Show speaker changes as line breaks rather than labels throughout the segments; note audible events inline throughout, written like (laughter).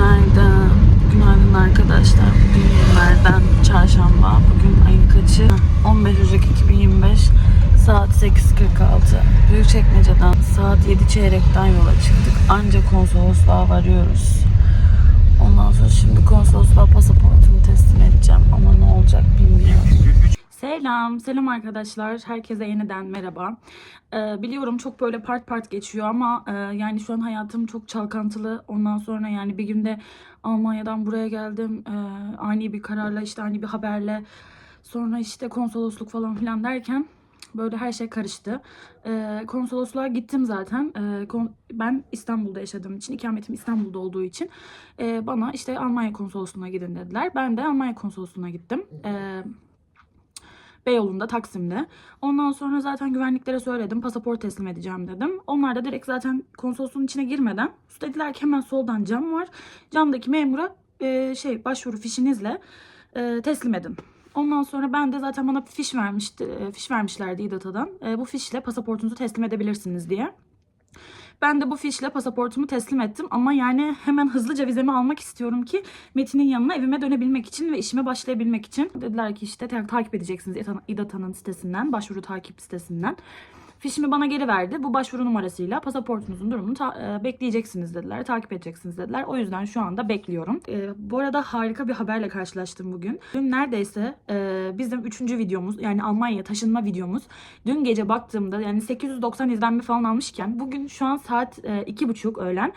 Günaydın. Günaydın arkadaşlar. Bugün günlerden çarşamba. Bugün ayın kaçı? 15 Ocak 2025. Saat 8.46. Büyükçekmece'den saat 7 çeyrekten yola çıktık. Ancak konsolosluğa varıyoruz. Ondan sonra şimdi konsolosluğa pasaportumu teslim edeceğim. Ama ne olacak bilmiyorum. Selam, selam arkadaşlar. Herkese yeniden merhaba. Ee, biliyorum çok böyle part part geçiyor ama e, yani şu an hayatım çok çalkantılı. Ondan sonra yani bir günde Almanya'dan buraya geldim. Ee, ani bir kararla işte ani bir haberle sonra işte konsolosluk falan filan derken böyle her şey karıştı. Ee, konsolosluğa gittim zaten. Ee, kon- ben İstanbul'da yaşadığım için, ikametim İstanbul'da olduğu için e, bana işte Almanya konsolosluğuna gidin dediler. Ben de Almanya konsolosluğuna gittim. Ee, Beyoğlu'nda, Taksim'de. Ondan sonra zaten güvenliklere söyledim. Pasaport teslim edeceğim dedim. Onlar da direkt zaten konsolosluğun içine girmeden dediler ki hemen soldan cam var. Camdaki memura e, şey başvuru fişinizle e, teslim edin. Ondan sonra ben de zaten bana fiş vermişti, e, fiş vermişlerdi İDATA'dan. E, bu fişle pasaportunuzu teslim edebilirsiniz diye. Ben de bu fişle pasaportumu teslim ettim ama yani hemen hızlıca vizemi almak istiyorum ki Metin'in yanına evime dönebilmek için ve işime başlayabilmek için. Dediler ki işte ta- takip edeceksiniz İDATA- İDATA'nın sitesinden, başvuru takip sitesinden. Fişimi bana geri verdi. Bu başvuru numarasıyla pasaportunuzun durumunu ta- e, bekleyeceksiniz dediler. Takip edeceksiniz dediler. O yüzden şu anda bekliyorum. E, bu arada harika bir haberle karşılaştım bugün. Dün neredeyse e, bizim üçüncü videomuz yani Almanya taşınma videomuz. Dün gece baktığımda yani 890 izlenme falan almışken bugün şu an saat e, iki buçuk öğlen.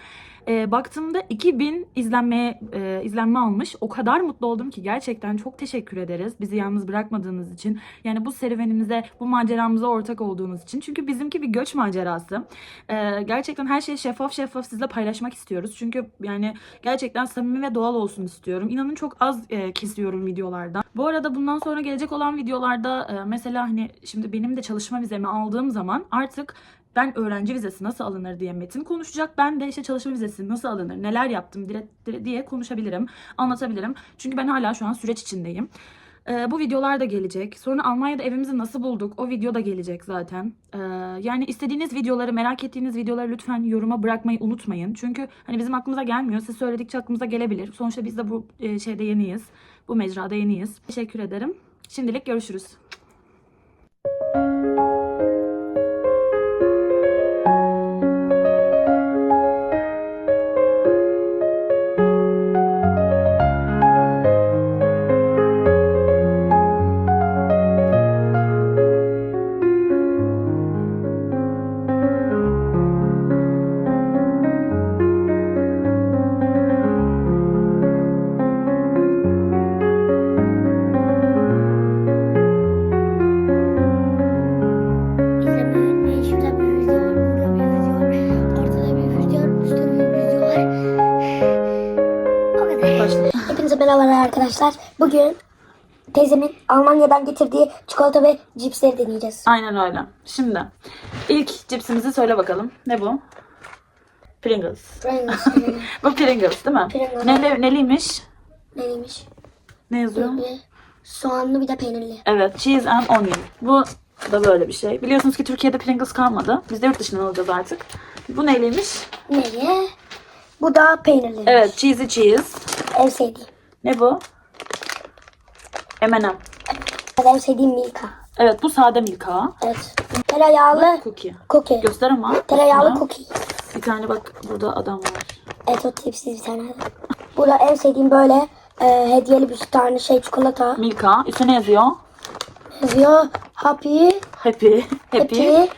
E, baktığımda 2000 izlenmeye e, izlenme almış. O kadar mutlu oldum ki gerçekten çok teşekkür ederiz. Bizi yalnız bırakmadığınız için. Yani bu serüvenimize, bu maceramıza ortak olduğunuz için. Çünkü bizimki bir göç macerası. E, gerçekten her şeyi şeffaf şeffaf sizle paylaşmak istiyoruz. Çünkü yani gerçekten samimi ve doğal olsun istiyorum. İnanın çok az e, kesiyorum videolarda. Bu arada bundan sonra gelecek olan videolarda e, mesela hani şimdi benim de çalışma vizemi aldığım zaman artık ben öğrenci vizesi nasıl alınır diye Metin konuşacak. Ben de işte çalışma vizesi nasıl alınır, neler yaptım diye konuşabilirim, anlatabilirim. Çünkü ben hala şu an süreç içindeyim. Ee, bu videolar da gelecek. Sonra Almanya'da evimizi nasıl bulduk? O video da gelecek zaten. Ee, yani istediğiniz videoları, merak ettiğiniz videoları lütfen yoruma bırakmayı unutmayın. Çünkü hani bizim aklımıza gelmiyor. Siz söyledikçe aklımıza gelebilir. Sonuçta biz de bu e, şeyde yeniyiz. Bu mecrada yeniyiz. Teşekkür ederim. Şimdilik görüşürüz.
Bugün teyzemin Almanya'dan getirdiği çikolata ve cipsleri deneyeceğiz.
Aynen öyle. Şimdi ilk cipsimizi söyle bakalım. Ne bu? Pringles.
Pringles. (laughs)
Bu Pringles değil mi?
Pringles.
Neli, neliymiş?
Neymiş?
Ne yazıyor?
Bir soğanlı bir de peynirli.
Evet, cheese and onion. Bu da böyle bir şey. Biliyorsunuz ki Türkiye'de Pringles kalmadı. Biz de yurt dışından alacağız artık. Bu neyliymiş?
Neye? Bu da peynirli.
Evet, cheesy cheese.
En sevdiğim.
Ne bu? M&M.
En sevdiğim Milka.
Evet, bu sade Milka.
Evet. Tereyağlı
Cookie.
cookie.
Göster ama.
Tereyağlı
Üstüne.
cookie.
Bir tane bak burada adam var.
Evet o tipsiz bir tane. Bu da en sevdiğim böyle e, hediyeli bir tane şey çikolata.
Milka. Üstüne yazıyor.
Yazıyor happy,
Happy. Happy.
happy,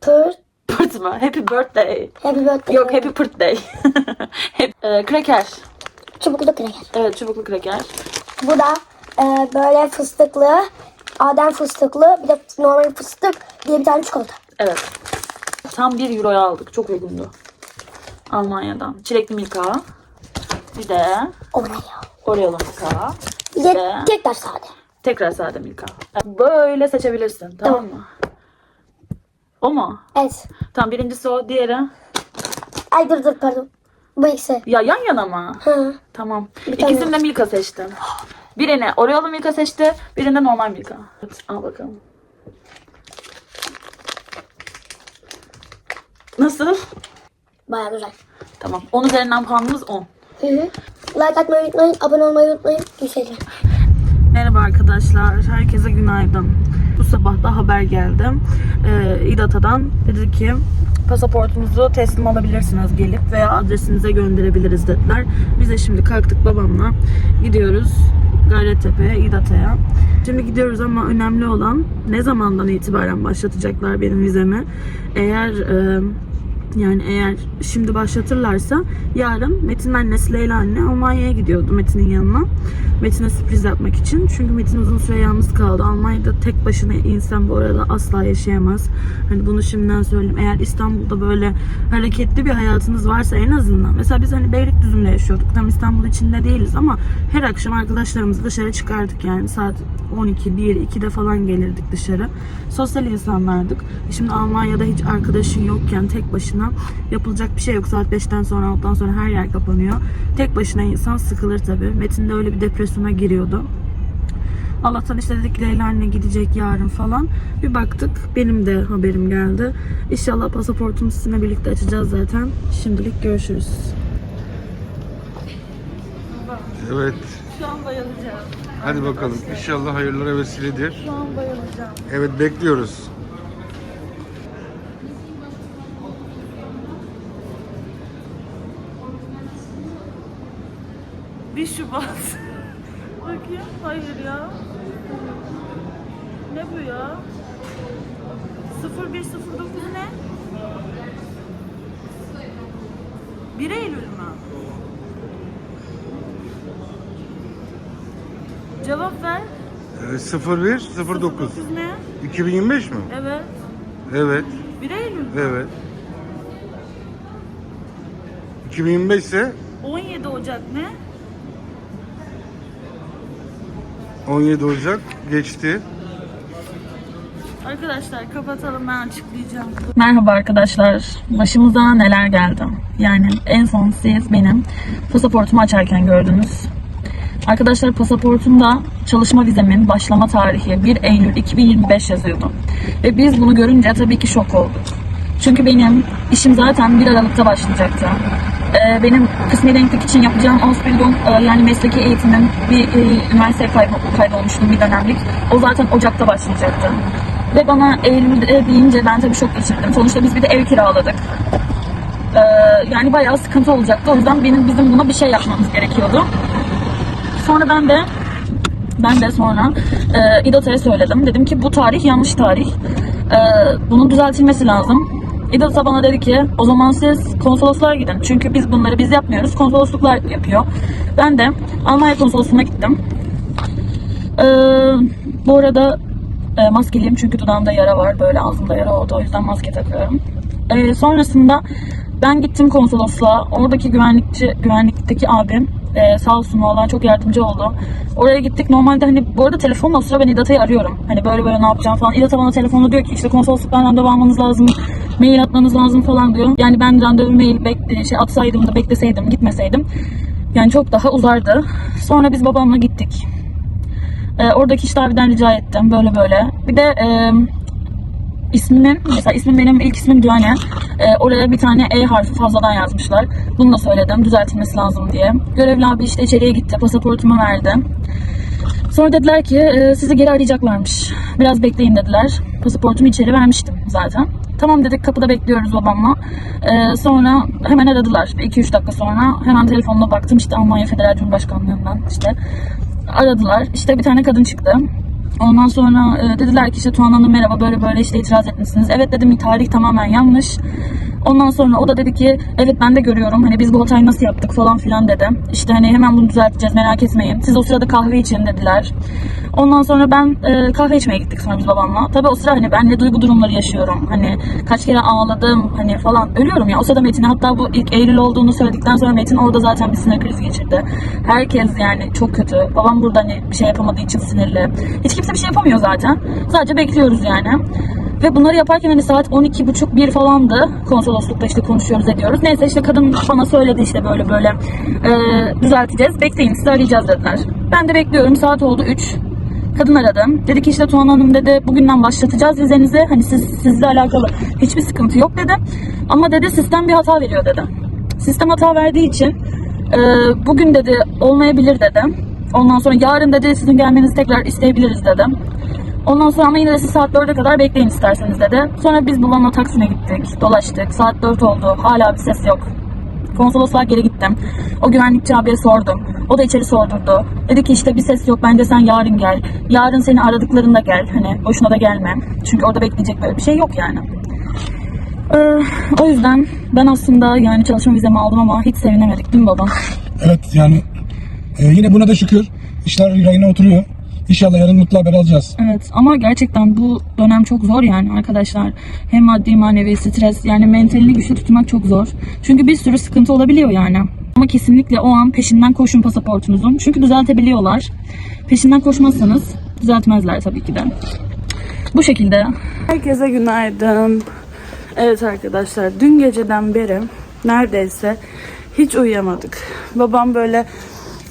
pert,
Pırt mı? Happy birthday.
happy birthday.
Yok happy birthday. (laughs) Hep, e, kraker.
Çubuklu kraker.
Evet çubuklu kraker.
Bu da e, böyle fıstıklı, Adem fıstıklı, bir de normal fıstık diye bir tane çikolata.
Evet. Tam 1 euroya aldık. Çok uygundu. Almanya'dan. Çilekli Milka. Bir de
Oraya.
Oreo'lu Milka.
Bir de tekrar sade.
Tekrar sade Milka. Böyle seçebilirsin. Tamam mı? O mu?
Evet.
Tamam birincisi o. Diğeri.
Ay dur dur pardon. Bu ikisi.
Ya yan yana mı?
Hı.
Tamam.
Bir.
İkisini de Milka seçtim. Birini Oreo'lu Milka seçti. Birini normal Milka. Evet, al bakalım. Nasıl?
Bayağı güzel.
Tamam. 10 üzerinden puanımız 10.
Hı hı. Like atmayı unutmayın, abone olmayı unutmayın. Görüşeceğiz.
Merhaba arkadaşlar, herkese günaydın. Bu sabah da haber geldi. Ee, İDATA'dan dedi ki pasaportunuzu teslim alabilirsiniz gelip veya adresinize gönderebiliriz dediler. Biz de şimdi kalktık babamla gidiyoruz Gayrettepe'ye, İDATA'ya. Şimdi gidiyoruz ama önemli olan ne zamandan itibaren başlatacaklar benim vizemi. Eğer e, yani eğer şimdi başlatırlarsa yarın Metin annesi Leyla anne Almanya'ya gidiyordu Metin'in yanına. Metin'e sürpriz yapmak için. Çünkü Metin uzun süre yalnız kaldı. Almanya'da tek başına insan bu arada asla yaşayamaz. Hani bunu şimdiden söyleyeyim. Eğer İstanbul'da böyle hareketli bir hayatınız varsa en azından. Mesela biz hani Beylikdüzü'nde yaşıyorduk. Tam İstanbul içinde değiliz ama her akşam arkadaşlarımızı dışarı çıkardık yani. Saat 12, 1, 2'de falan gelirdik dışarı. Sosyal insanlardık. Şimdi Almanya'da hiç arkadaşın yokken tek başına yapılacak bir şey yok. Saat 5'ten sonra 6'dan sonra her yer kapanıyor. Tek başına insan sıkılır tabii. Metin de öyle bir depresyona giriyordu. Allah'tan işte dedik Leyla anne gidecek yarın falan. Bir baktık benim de haberim geldi. İnşallah pasaportumu sizinle birlikte açacağız zaten. Şimdilik görüşürüz.
Evet.
Şu an bayılacağım.
Hadi bakalım. İnşallah hayırlara vesiledir.
Şu an bayılacağım.
Evet bekliyoruz.
Bir Şubat. (laughs) Bakayım. Hayır ya. Ne bu ya? 0109 ne? 1 Eylül mü? Cevap ver.
Ee, 01 09
ne?
2025 mi?
Evet.
Evet.
1 Eylül mü?
Evet. 2025 ise
17 Ocak ne?
17 Ocak geçti.
Arkadaşlar kapatalım ben açıklayacağım. Merhaba arkadaşlar. Başımıza neler geldi? Yani en son siz benim pasaportumu açarken gördünüz. Arkadaşlar pasaportumda çalışma vizemin başlama tarihi 1 Eylül 2025 yazıyordu. Ve biz bunu görünce tabii ki şok olduk. Çünkü benim işim zaten 1 Aralık'ta başlayacaktı. Ee, benim kısmi denklik için yapacağım Ausbildung e, yani mesleki eğitimin bir e, üniversiteye kaydolmuştum bir dönemlik. O zaten Ocak'ta başlayacaktı. Ve bana Eylül'de deyince ben tabii şok geçirdim. Sonuçta biz bir de ev kiraladık. Ee, yani bayağı sıkıntı olacaktı. O yüzden benim bizim buna bir şey yapmamız gerekiyordu. Sonra ben de ben de sonra e, İDATA'ya söyledim. Dedim ki bu tarih yanlış tarih. E, bunun düzeltilmesi lazım. İDATA bana dedi ki o zaman siz konsolosluğa gidin. Çünkü biz bunları biz yapmıyoruz. Konsolosluklar yapıyor. Ben de Almanya konsolosluğuna gittim. E, bu arada e, maskeliyim çünkü dudağımda yara var. Böyle ağzımda yara oldu. O yüzden maske takıyorum. E, sonrasında ben gittim konsolosluğa. Oradaki güvenlikçi, güvenlikteki abim e, sağ olsun vallahi çok yardımcı oldu. Oraya gittik. Normalde hani bu arada telefonla sıra ben İDATA'yı arıyorum. Hani böyle böyle ne yapacağım falan. İDATA bana telefonla diyor ki işte konsolosluktan randevu almanız lazım. Mail atmanız lazım falan diyor. Yani ben randevu mail bek- şey atsaydım da bekleseydim gitmeseydim. Yani çok daha uzardı. Sonra biz babamla gittik. E, oradaki işte abiden rica ettim böyle böyle. Bir de e, ismimim, mesela ismim benim ilk ismim Düane. E, oraya bir tane E harfi fazladan yazmışlar. Bunu da söyledim düzeltilmesi lazım diye. Görevli abi işte içeriye gitti, pasaportumu verdi. Sonra dediler ki e, sizi geri arayacaklarmış. Biraz bekleyin dediler. Pasaportumu içeri vermiştim zaten. Tamam dedik kapıda bekliyoruz babamla. E, sonra hemen aradılar. 2-3 dakika sonra hemen telefonuna baktım işte Almanya Federal Cumhurbaşkanlığından işte aradılar. İşte bir tane kadın çıktı. Ondan sonra e, dediler ki işte Tuğan Hanım merhaba böyle böyle işte itiraz etmişsiniz. Evet dedim tarih tamamen yanlış. Ondan sonra o da dedi ki evet ben de görüyorum hani biz bu hatayı nasıl yaptık falan filan dedi. İşte hani hemen bunu düzelteceğiz merak etmeyin. Siz o sırada kahve için dediler. Ondan sonra ben e, kahve içmeye gittik sonra biz babamla. Tabii o sıra hani ben ne duygu durumları yaşıyorum. Hani kaç kere ağladım hani falan ölüyorum ya. O sırada Metin'e hatta bu ilk Eylül olduğunu söyledikten sonra Metin orada zaten bir sinir krizi geçirdi. Herkes yani çok kötü. Babam burada hani bir şey yapamadığı için sinirli. Hiç kimse bir şey yapamıyor zaten. Sadece bekliyoruz yani. Ve bunları yaparken hani saat 12.30 bir falandı. Konsoloslukta işte konuşuyoruz ediyoruz. Neyse işte kadın bana söyledi işte böyle böyle e, düzelteceğiz. Bekleyin sizi arayacağız dediler. Ben de bekliyorum. Saat oldu 3. Kadın aradım. Dedi ki işte Tuğan Hanım dedi bugünden başlatacağız vizenizi. Hani siz, sizle alakalı hiçbir sıkıntı yok dedi. Ama dedi sistem bir hata veriyor dedi. Sistem hata verdiği için Ee, bugün dedi olmayabilir dedim. Ondan sonra yarın dedi sizin gelmenizi tekrar isteyebiliriz dedim. Ondan sonra ama yine de siz saat 4'e kadar bekleyin isterseniz dedi. Sonra biz babamla Taksim'e gittik, dolaştık. Saat 4 oldu, hala bir ses yok. Konsolosluğa geri gittim. O güvenlikçi abiye sordum. O da içeri sordurdu. Dedi ki işte bir ses yok bence sen yarın gel. Yarın seni aradıklarında gel. Hani boşuna da gelme. Çünkü orada bekleyecek böyle bir şey yok yani. Ee, o yüzden ben aslında yani çalışma vizemi aldım ama hiç sevinemedik değil mi baba?
Evet yani e, yine buna da şükür. İşler rayına oturuyor. İnşallah yarın mutlu haber alacağız.
Evet ama gerçekten bu dönem çok zor yani arkadaşlar. Hem maddi manevi stres yani mentalini güçlü tutmak çok zor. Çünkü bir sürü sıkıntı olabiliyor yani. Ama kesinlikle o an peşinden koşun pasaportunuzun. Çünkü düzeltebiliyorlar. Peşinden koşmazsanız düzeltmezler tabii ki de. Bu şekilde. Herkese günaydın. Evet arkadaşlar dün geceden beri neredeyse hiç uyuyamadık. Babam böyle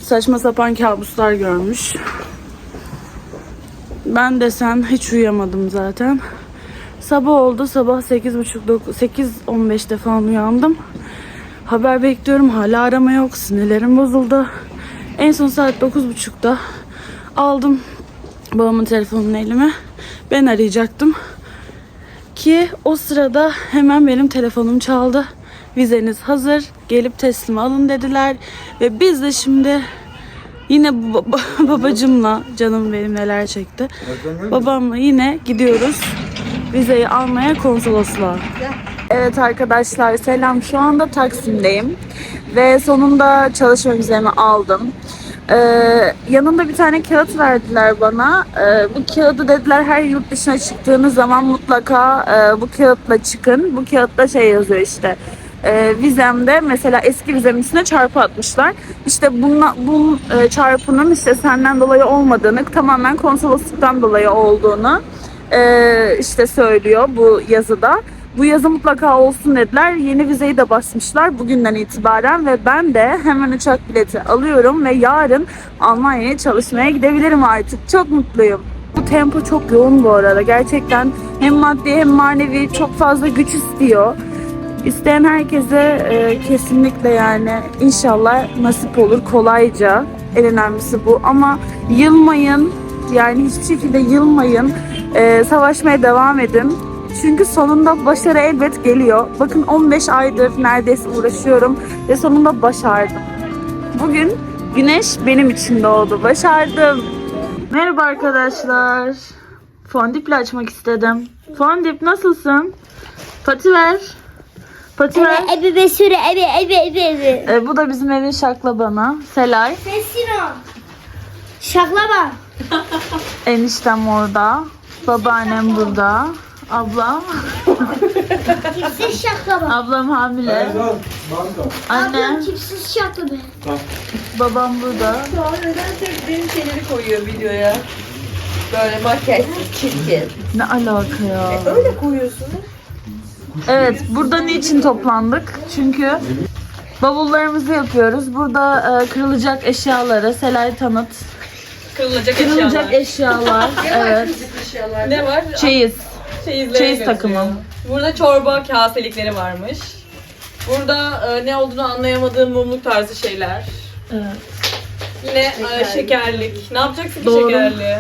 saçma sapan kabuslar görmüş. Ben desen hiç uyuyamadım zaten. Sabah oldu. Sabah 8.30 8.15'te falan uyandım. Haber bekliyorum. Hala arama yok. Sinirlerim bozuldu. En son saat 9.30'da aldım babamın telefonunu elime. Ben arayacaktım. Ki o sırada hemen benim telefonum çaldı. Vizeniz hazır. Gelip teslim alın dediler. Ve biz de şimdi Yine baba- (laughs) babacımla canım benim neler çekti. Babamla yine gidiyoruz vizeyi almaya konsolosluğa. Evet arkadaşlar selam. Şu anda Taksim'deyim ve sonunda çalışma vizemi aldım. Ee, yanında bir tane kağıt verdiler bana. Ee, bu kağıdı dediler her yurt dışına çıktığınız zaman mutlaka e, bu kağıtla çıkın. Bu kağıtta şey yazıyor işte e, vizemde mesela eski vizemin üstüne çarpı atmışlar. İşte bunla, bu e, çarpının işte senden dolayı olmadığını, tamamen konsolosluktan dolayı olduğunu e, işte söylüyor bu yazıda. Bu yazı mutlaka olsun dediler. Yeni vizeyi de basmışlar bugünden itibaren ve ben de hemen uçak bileti alıyorum ve yarın Almanya'ya çalışmaya gidebilirim artık. Çok mutluyum. Bu tempo çok yoğun bu arada. Gerçekten hem maddi hem manevi çok fazla güç istiyor. İsteyen herkese e, kesinlikle yani inşallah nasip olur kolayca. En önemlisi bu. Ama yılmayın. Yani hiçbir şekilde yılmayın. E, savaşmaya devam edin. Çünkü sonunda başarı elbet geliyor. Bakın 15 aydır neredeyse uğraşıyorum ve sonunda başardım. Bugün güneş benim için doğdu. Başardım. Merhaba arkadaşlar. Fondip'le açmak istedim. Fondip nasılsın? Pati ver. Ver.
Ebe ebe süre ebe ebe ebe ebe.
Ee, bu da bizim evin şaklabanı. Selay.
Sesin o. Şaklama. (laughs)
Eniştem orada. Babaannem burada. Ablam.
Tipsiz şaklama.
Ablam hamile. Anne.
Ablam tipsiz şaklama.
Babam burada.
Sonra neden tek benim şeyleri koyuyor videoya? Böyle makyajsız, çirkin.
Ne alaka ya?
Öyle koyuyorsun.
Evet, burada niçin toplandık? Çünkü bavullarımızı yapıyoruz. Burada e, kırılacak eşyaları, Selay tanıt.
Kırılacak,
Kırılacak eşyalar. (laughs) evet.
eşyalar. Ne var?
Çeyiz. Çeyiz
götürüyor.
takımı.
Burada çorba kaselikleri varmış. Burada e, ne olduğunu anlayamadığım mumluk tarzı şeyler.
Evet.
Yine e, şekerlik. Ne yapacaksın ki
Doğru.
şekerliği?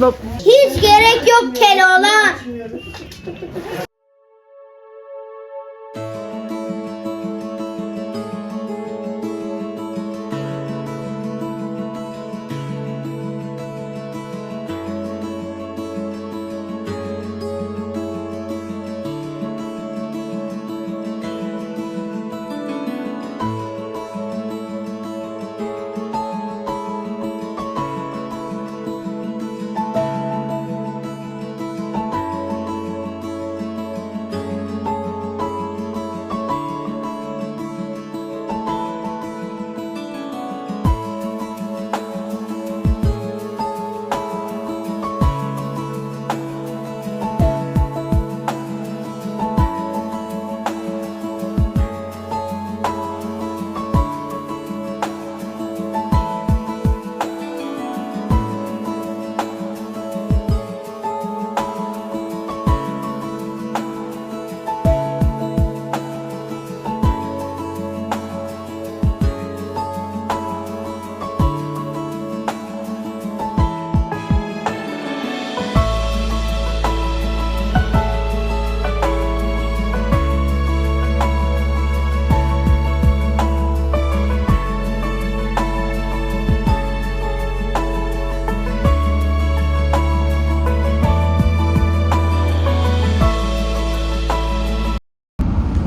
Bab-
Hiç gerek yok Keloğlan.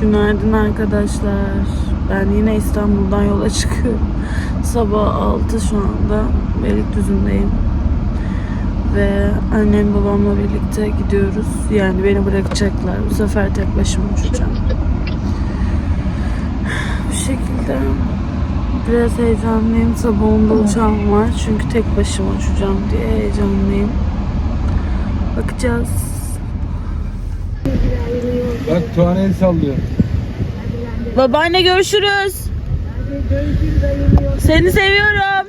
Günaydın arkadaşlar. Ben yine İstanbul'dan yola (laughs) çıkıyorum. Sabah 6 şu anda Beylikdüzü'ndeyim. Ve annem babamla birlikte gidiyoruz. Yani beni bırakacaklar. Bu sefer tek başıma uçacağım. Bu şekilde biraz heyecanlıyım. Sabah 10'da uçağım var. Çünkü tek başıma uçacağım diye heyecanlıyım. Bakacağız.
Bak Tuğan el sallıyor.
Babaanne görüşürüz. Seni seviyorum.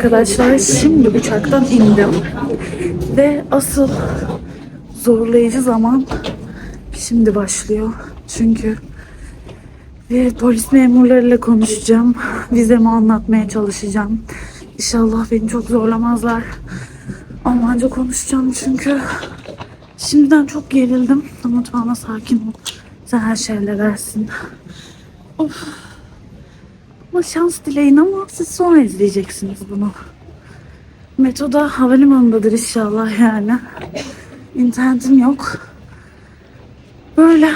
Arkadaşlar şimdi uçaktan indim. Ve asıl zorlayıcı zaman şimdi başlıyor. Çünkü ve polis memurlarıyla konuşacağım. Vizemi anlatmaya çalışacağım. İnşallah beni çok zorlamazlar. Almanca konuşacağım çünkü şimdiden çok gerildim. Ama Tuana sakin ol. Sen her şeyle versin. Of. Ama şans dileyin ama siz sonra izleyeceksiniz bunu. Metoda havalimanındadır inşallah yani. İnternetim yok. Böyle.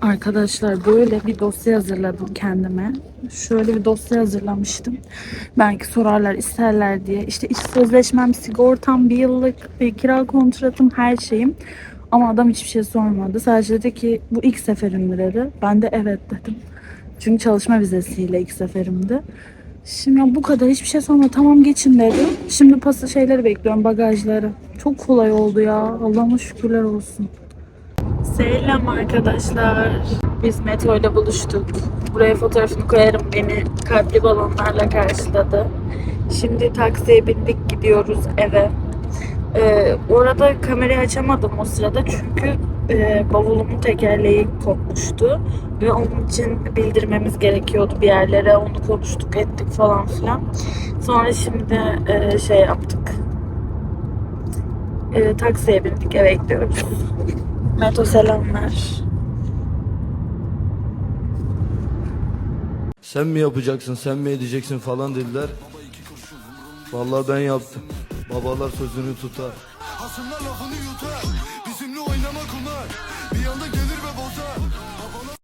Arkadaşlar böyle bir dosya hazırladım kendime. Şöyle bir dosya hazırlamıştım. Belki sorarlar isterler diye. İşte iş sözleşmem, sigortam, bir yıllık bir kira kontratım, her şeyim. Ama adam hiçbir şey sormadı. Sadece dedi ki bu ilk seferim dedi. Ben de evet dedim. Çünkü çalışma vizesiyle ilk seferimdi. Şimdi bu kadar hiçbir şey sorma tamam geçin dedi. Şimdi pası şeyleri bekliyorum bagajları. Çok kolay oldu ya. Allah'ıma şükürler olsun. Selam arkadaşlar. Biz Metro ile buluştuk. Buraya fotoğrafını koyarım. Beni kalpli balonlarla karşıladı. Şimdi taksiye bindik gidiyoruz eve. Ee, orada kamerayı açamadım o sırada çünkü e, bavulumun tekerleği kopmuştu ve onun için bildirmemiz gerekiyordu bir yerlere. Onu konuştuk ettik falan filan. Sonra şimdi e, şey yaptık. E, taksiye bindik eve gidiyoruz. Meto selamlar.
Sen mi yapacaksın, sen mi edeceksin falan dediler. Vallahi ben yaptım. Babalar sözünü tutar.